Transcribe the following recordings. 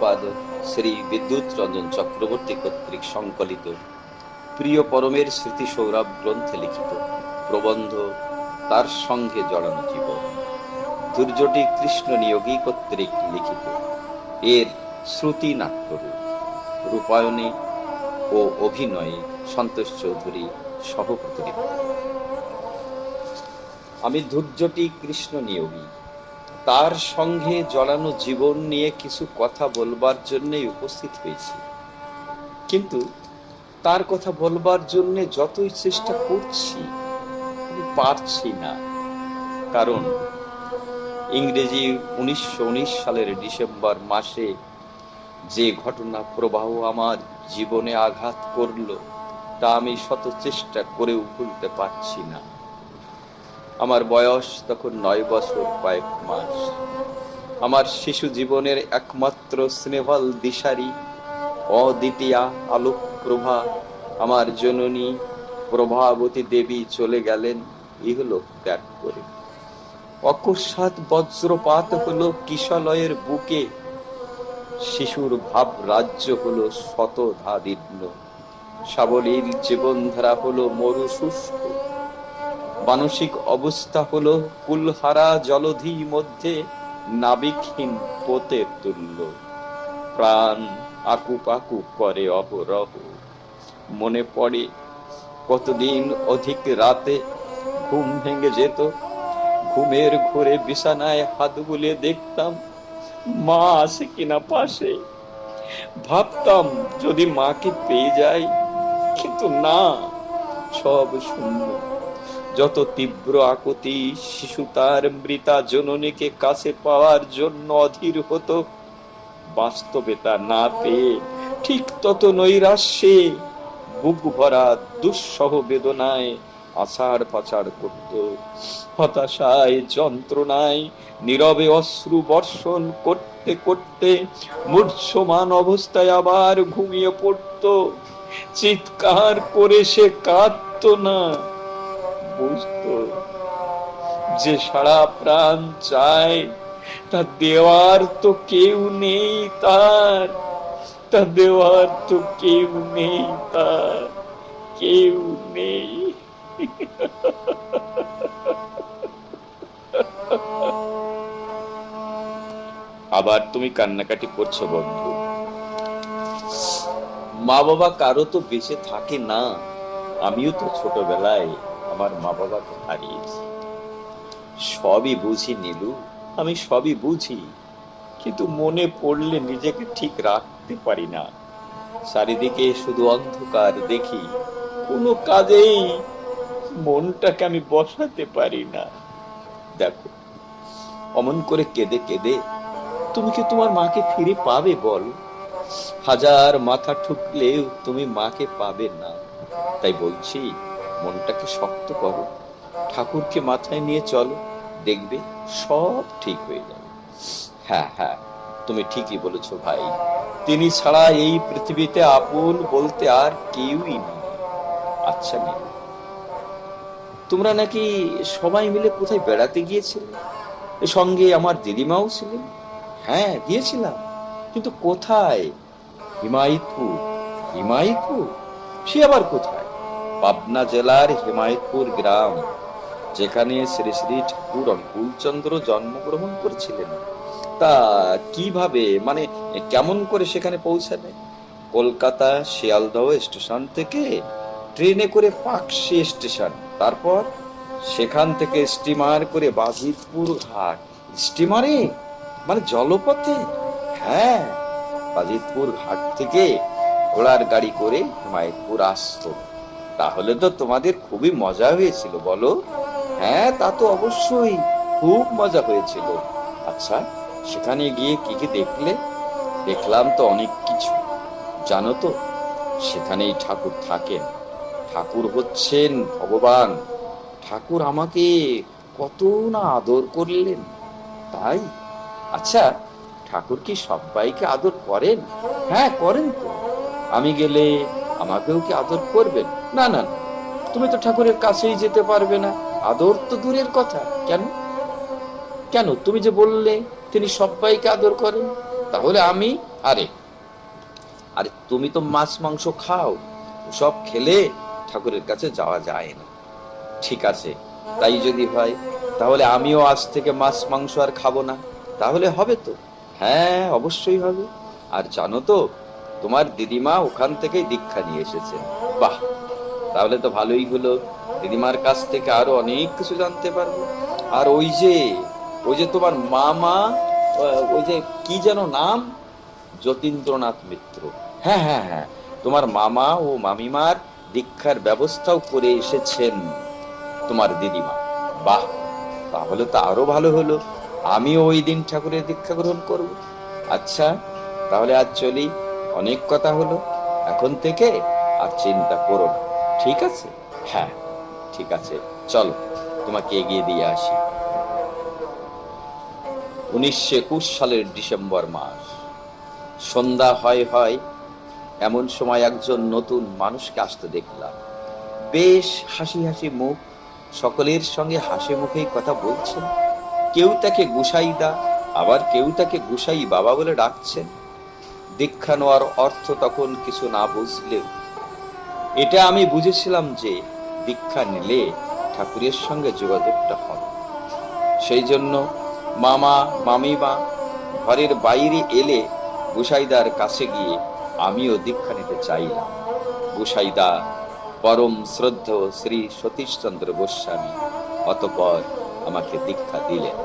পূজ্যপাদ শ্রী বিদ্যুৎ রঞ্জন চক্রবর্তী কর্তৃক সংকলিত প্রিয় পরমের স্মৃতি সৌরভ গ্রন্থে লিখিত প্রবন্ধ তার সঙ্গে জড়ানো জীবন দুর্যটি কৃষ্ণ নিয়োগী কর্তৃক লিখিত। এর শ্রুতি নাট্যরূপ রূপায়ণে ও অভিনয়ে সন্তোষ চৌধুরী সহপ্রতিনিধি। আমি ধৈর্যটি কৃষ্ণ নিয়োগী তার সঙ্গে জড়ানো জীবন নিয়ে কিছু কথা বলবার জন্যই উপস্থিত হয়েছি। কিন্তু তার কথা বলবার জন্যে যতই চেষ্টা করছি পারছি না। কারণ ইংরেজি উনিশশো উনিশ সালের ডিসেম্বর মাসে যে ঘটনা প্রবাহ আমার জীবনে আঘাত করল, তা আমি শত চেষ্টা করেও ভুলতে পারছি না। আমার বয়স তখন নয় বছর কয়েক মাস। আমার শিশু জীবনের একমাত্র স্নেহল দিশারি, অদ্বিতীয়া আলোক প্রভা, আমার জননী প্রভাবতী দেবী চলে গেলেন ইহলোক ত্যাগ করে। অকস্মাৎ বজ্রপাত হলো কিশলয়ের বুকে। শিশুর ভাব রাজ্য হলো শত ধাদীর্ণ সাবলীল জীবনধারা হলো মরু শুষ্ক মানসিক অবস্থা হলো কুলহারা জলধি মধ্যে নাবিকহীন পোতের তুল্য। প্রাণ আকুপাকু করে অহরহ। মনে পড়ে, কতদিন অধিক রাতে ঘুম ভেঙে যেত। ঘুমের ঘুরে বিছানায় হাত বুলিয়ে দেখতাম, মা আছে কিনা পাশে। ভাবতাম, যদি মাকে পেয়ে যাই, কিন্তু না, সব শূন্য। যত তীব্র আকুতি শিশু তার মৃতা জননীকে কাছে পাওয়ার জন্য অধীর হতো, বাস্তবে তা না পেয়ে ঠিক তত নৈরাশ্যে বুক ভরা দুঃসহ বেদনায় আষাঢ় পাচাড় করত। হতাশায়, যন্ত্রণায়, নীরবে অশ্রু বর্ষণ করতে করতে মূর্ছমান অবস্থায় আবার ঘুমিয়ে পড়ত। চিৎকার করে সে কাঁদত না। বুঝতো যে সারা প্রাণ চায়, তা দেওয়ার তো কেউ নেই তার, তা দেওয়ার তো কেউ নেই তার, কেউ নেই। আবার তুমি কান্নাকাটি করছ বন্ধু। মা বাবা কারও তো বেঁচে থাকে না, আমিও তো ছোটবেলায় আমার মা বাবাকে হারিয়েছি। সবই বুঝি নীলু, আমি সবই বুঝি, কিন্তু মনে পড়লে নিজেকে ঠিক রাখতে পারি না। চারিদিকে শুধু অন্ধকার দেখি, কোনো কাজেই মনটাকে আমি বসাতে পারি না। দেখো, অমন করে কেঁদে কেঁদে, তুমি কি তোমার মাকে ফিরে পাবে বল? হাজার মাথা ঠুকলেও তুমি মাকে পাবে না। তাই বলছি মনটাকে শক্ত করো। ঠাকুরকে মাথায় নিয়ে চলো, দেখবে সব ঠিক হয়ে যাবে। হ্যাঁ হ্যাঁ তুমি ঠিকই বলেছ ভাই। তিনি ছাড়া এই পৃথিবীতে আপন বলতে আর কেউই নেই। আচ্ছা নেই তোমরা নাকি সবাই মিলে কোথায় বেড়াতে গিয়েছিলে? সঙ্গে আমার দিদিমাও ছিলেন। হ্যাঁ গিয়েছিলাম। কিন্তু কোথায়? হিমায়তপুর। হিমায়তপুর? সে আবার কোথায়? পাবনা জেলার হিমায়তপুর গ্রাম, যেখানে শ্রী শ্রী ঠাকুর অনুকূলচন্দ্র জন্মগ্রহণ করেছিলেন। তা কীভাবে মানে কেমন করে সেখানে পৌঁছাবে কলকাতা শিয়ালদহ স্টেশন থেকে ট্রেনে করে পাকশি স্টেশন, তারপর সেখান থেকে স্টিমার করে বাজিতপুর ঘাট। স্টিমারে? মানে জলপথে? হ্যাঁ বাজিতপুর ঘাট থেকে ঘোড়ার গাড়ি করে হিমায়তপুর আসতো। তাহলে তো তোমাদের খুবই মজা হয়েছিল, বলো। হ্যাঁ তা তো অবশ্যই, খুব মজা হয়েছিল। আচ্ছা সেখানে গিয়ে কি কি দেখলে? দেখলাম তো অনেক কিছু। জানো তো, সেখানেই ঠাকুর থাকেন। ঠাকুর হচ্ছেন ভগবান। ঠাকুর আমাকে কত না আদর করলেন। তাই? আচ্ছা ঠাকুর কি সবাইকে আদর করেন? হ্যাঁ করেন তো। আমি গেলে আমাকেও কি আদর করবেন? না না তুমি তো ঠাকুরের কাছেই যেতে পারবে না। আদর তো দূরের কথা। কেন? কেন? তুমি যে বললে তিনি সবাইকে আদর করেন, তাহলে আমি, আরে আরে, তুমি তো মাছ, মাংস খাও। সব খেলে ঠাকুরের কাছে যাওয়া যায় না। ঠিক আছে, তাই যদি হয়, তাহলে আমিও আজ থেকে মাছ, মাংস আর খাব না। তাহলে হবে তো? হ্যাঁ অবশ্যই হবে। আর জানো তো তোমার দিদিমা ওখান থেকেই দীক্ষা নিয়ে এসেছে। বাহ, তাহলে তো ভালোই হলো। দিদিমার কাছ থেকে আরও অনেক কিছু জানতে পারব। আর ওই যে ওই যে তোমার মামা ওই যে কি যেন নাম? যতীন্দ্রনাথ মিত্র। হ্যাঁ হ্যাঁ হ্যাঁ তোমার মামা ও মামিমার দীক্ষার ব্যবস্থাও করে এসেছেন তোমার দিদিমা। বাহ, তাহলে তো আরও ভালো হলো। আমিও ওই দিন ঠাকুরের দীক্ষা গ্রহণ করব। আচ্ছা তাহলে আজ চলি। অনেক কথা হলো। এখন থেকে আর চিন্তা করো না। ঠিক আছে? হ্যাঁ ঠিক আছে। চলো, তোমাকে এগিয়ে দিয়ে আসি। উনিশশো একুশ সালের ডিসেম্বর মাস। সন্ধ্যা হয় হয় এমন সময় একজন নতুন মানুষকে আসতে দেখলাম। বেশ হাসি হাসি মুখ, সকলের সঙ্গে হাসি মুখেই কথা বলছেন। কেউ তাকে গুসাইদা, আবার কেউ তাকে গুসাই বাবা বলে ডাকছেন। দীক্ষা নেওয়ার অর্থ তখন কিছু না বুঝলেও এটা আমি বুঝেছিলাম যে দীক্ষা নিলে ঠাকুরের সঙ্গে যোগাযোগটা হবে। সেই জন্য মামা, মামিমা ঘরের বাইরে এলে গুসাইদার কাছে গিয়ে আমিও দীক্ষা নিতে চাইলাম। গুসাইদা পরম শ্রদ্ধ শ্রী সতীশচন্দ্র গোস্বামী অতপর আমাকে দীক্ষা দিলেন।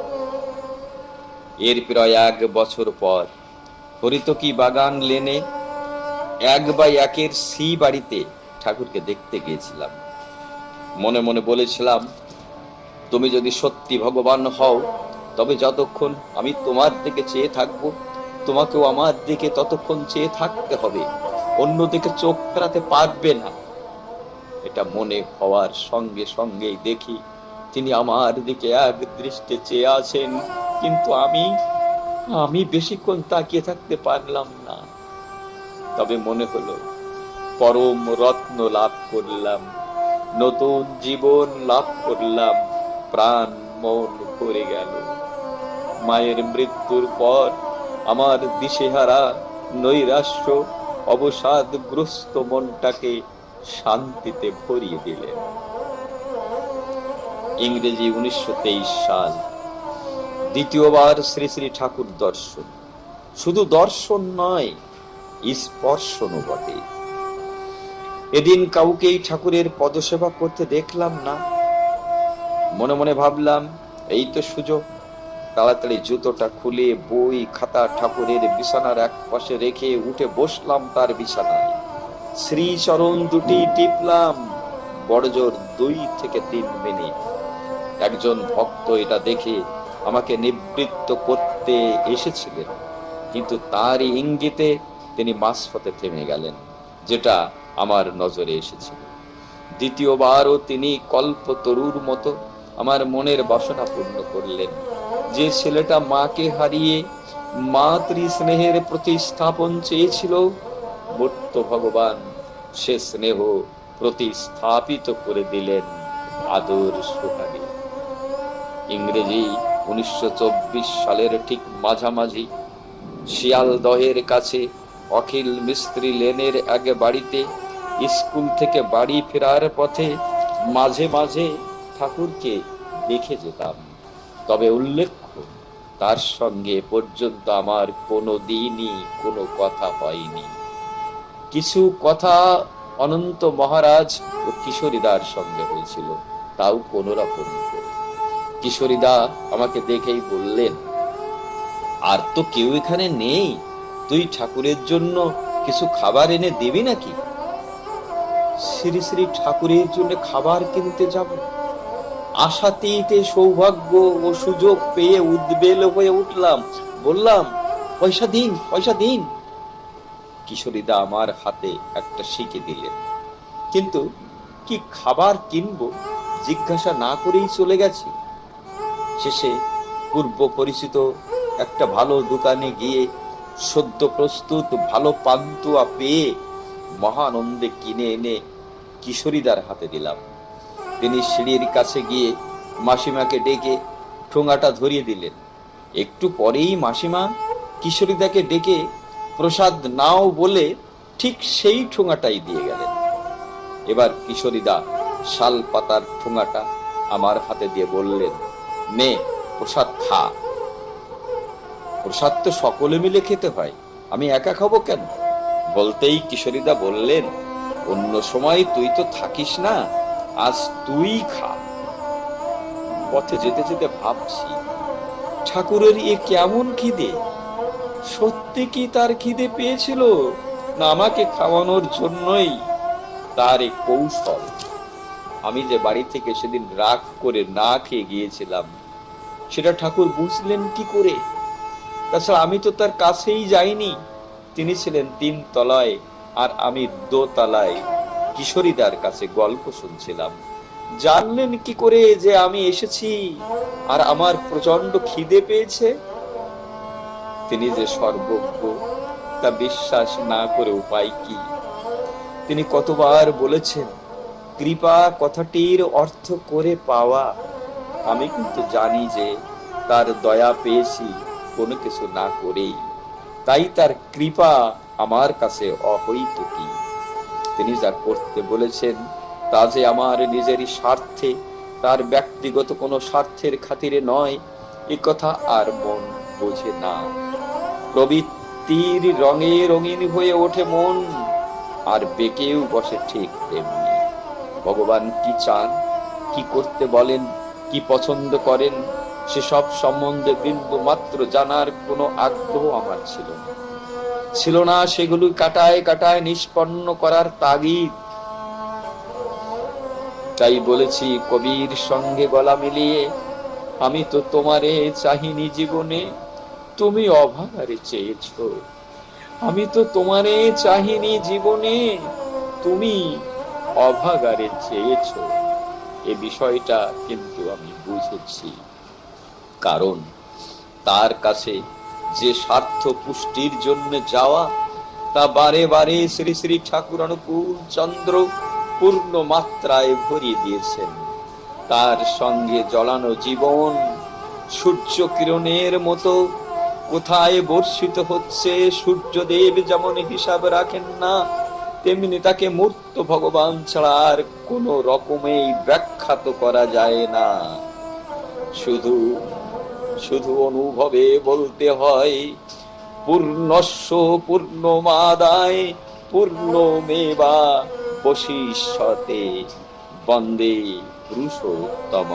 এর প্রায় এক বছর পর হরিতকি বাগান লেনে? এক বাই একের সি বাড়িতে ঠাকুরকে দেখতে গিয়েছিলাম। মনে মনে বলেছিলাম, তুমি যদি সত্যি ভগবান হও, তবে যতক্ষণ আমি তোমার দিকে চেয়ে থাকব, তোমাকেও আমার দিকে ততক্ষণ চেয়ে থাকতে হবে। অন্য দিকে চোখ ফেরাতে পারবে না। এটা মনে হওয়ার সঙ্গে সঙ্গেই দেখি, তিনি আমার দিকে এক দৃষ্টে চেয়ে আছেন। কিন্তু আমি আমি বেশিক্ষণ তাকিয়ে থাকতে পারলাম না। তবে মনে হলো, পরম রত্ন লাভ করলাম, নতুন জীবন লাভ করলাম, প্রাণ মন ভরে গেল। মায়ের মৃত্যুর পর আমার দিশেহারা নৈরাশ্য অবসাদগ্রস্ত মনটাকে শান্তিতে ভরিয়ে দিলেন। ইংরেজি উনিশশো তেইশ সাল। দ্বিতীয়বার শ্রী শ্রী ঠাকুর দর্শন। শুধু দর্শন নয়, স্পর্শনও বটে। এদিন কাউকেই ঠাকুরের পদসেবা করতে দেখলাম না। মনে মনে ভাবলাম, এই তো সুযোগ। তাড়াতাড়ি জুতোটা খুলে বই, খাতা ঠাকুরের বিছানার এক পাশে রেখে উঠে বসলাম তার বিছানায়। শ্রী চরণ দুটি টিপলাম, বড়জোর দুই থেকে তিন মিনিট। একজন ভক্ত এটা দেখে আমাকে নিবৃত্ত করতে এসেছিলেন, কিন্তু তারই ইঙ্গিতে তিনি মাঝপথে থেমে গেলেন, যেটা আমার নজরে এসেছিল। দ্বিতীয়বারও তিনি কল্পতরুর মতো আমার মনের বাসনা পূর্ণ করলেন। যে ছেলেটা মাকে হারিয়ে মাতৃ স্নেহের প্রতিস্থাপন চেয়েছিল, মূর্ত ভগবান সে স্নেহ প্রতিস্থাপিত করে দিলেন আদর সুহানি ইংরেজি উনিশশো চব্বিশ সালের ঠিক মাঝামাঝি শিয়ালদহের কাছে অখিল মিস্ত্রি লেনের এক বাড়িতে স্কুল থেকে বাড়ি ফেরার পথে মাঝে মাঝে ঠাকুরকে দেখে যেতাম তবে উল্লেখ্য, তার সঙ্গে পর্যন্ত আমার কোনো দিনই কোনো কথা হয়নি কিছু কথা অনন্ত মহারাজ ও কিশোরীদার সঙ্গে হয়েছিল, তাও কোন রকম করে। কিশোরীদা আমাকে দেখেই বললেন, আর তো কেউ এখানে নেই? তুই ঠাকুরের জন্য কিছু খাবার এনে দিবি নাকি? শ্রী শ্রী ঠাকুরের জন্য খাবার কিনতে যাব। আশাতীতে সৌভাগ্য ও সুযোগ পেয়ে উদ্বেল হয়ে উঠলাম। বললাম, পয়সা দিন পয়সা দিন। কিশোরীদা আমার হাতে একটা শিখে দিলেন। কিন্তু কি খাবার কিনবো? জিজ্ঞাসা না করেই চলে গেছি। শেষে পূর্ব পরিচিত একটা ভালো দোকানে গিয়ে সদ্য প্রস্তুত ভালো পান্তুয়া পেয়ে মহানন্দে কিনে এনে কিশোরীদার হাতে দিলাম। তিনি সিঁড়ির কাছে গিয়ে মাসিমাকে ডেকে ঠোঙাটা ধরিয়ে দিলেন। একটু পরেই মাসিমা কিশোরীদাকে ডেকে, প্রসাদ নাও বলে ঠিক সেই ঠোঙাটাই দিয়ে গেলেন। এবার কিশোরীদা শাল পাতার ঠোঙাটা আমার হাতে দিয়ে বললেন নে, প্রসাদ খা। প্রসাদ তো সকলে মিলে খেতে হয়, আমি একা খাব কেন? বলতেই কিশোরীদা বললেন, অন্য সময় তুই তো থাকিস না, আজ তুই খা। পথে যেতে যেতে ভাবছি, ঠাকুরের এ কেমন খিদে? সত্যি কি তার খিদে পেয়েছিল? না আমাকে খাওয়ানোর জন্যই তার এই কৌশল। আমি যে বাড়ি থেকে সেদিন রাগ করে না খেয়ে গিয়েছিলাম, সেটা ঠাকুর বুঝলেন কি করে? তাছাড়া আমি তো তার কাছেই যাইনি। তিনি ছিলেন তিন তলায় আর আমি দোতলায় কিশোরীদার কাছে গল্প শুনছিলাম। জানলেন কি করে যে আমি এসেছি আর আমার প্রচণ্ড খিদে পেয়েছে? তিনি যে সর্বজ্ঞ, তা বিশ্বাস না করে উপায় কি? তিনি কতবার বলেছেন কৃপা কথাটির অর্থ করে পাওয়া। আমি কিন্তু জানি যে তার দয়া পেয়েছি, কোনো কিছু না করেই। তাই তার কৃপা আমার কাছে অহৈত কি তিনি যা করতে বলেছেন, তা যে আমার নিজেরই স্বার্থে, তার ব্যক্তিগত কোনো স্বার্থের খাতিরে নয়, এ কথা আর মন বোঝে না। প্রবৃত্তির রঙে রঙিন হয়ে ওঠে মন, আর বেঁকেও বসে ঠিক তেমনি। ভগবান কি চান, কি করতে বলেন, কি পছন্দ করেন, সেসব সম্বন্ধে বিন্দু মাত্র জানার কোনো আগ্রহ আমার ছিল না। ছিল না সেগুলো কাটায় কাটায় নিষ্পন্ন করার তাগিদ। তাই বলেছি, কবির সঙ্গে গলা মিলিয়ে, আমি তো তোমারে চাহিনি জীবনে, তুমি অভাগারে চেয়েছ। আমি তো তোমারে চাহিনি জীবনে, তুমি অভাগারে চেয়েছ। এ বিষয়টা কিন্তু আমি বুঝেছি। কারণ তার কাছে যে স্বার্থ পুষ্টির জন্য যাওয়া, তা বারে বারে শ্রী শ্রী ঠাকুর অনুকূল চন্দ্র পূর্ণ মাত্রায় ভরিয়ে দিয়েছেন। তার সঙ্গে জলানো জীবন, সূর্য কিরণের মতো কোথায় বর্ষিত হচ্ছে সূর্যদেব যেমন হিসাব রাখেন না তেমনি তাকে মূর্ত ভগবান ছাড়া আর কোন রকমেই ব্যাখ্যাত করা যায় না। শুধু শুধু অনুভবে বলতে হয় পূর্ণস্য পূর্ণমাদায় পূর্ণমেবা বশিষ্যতে বন্দে পুরুষোত্তম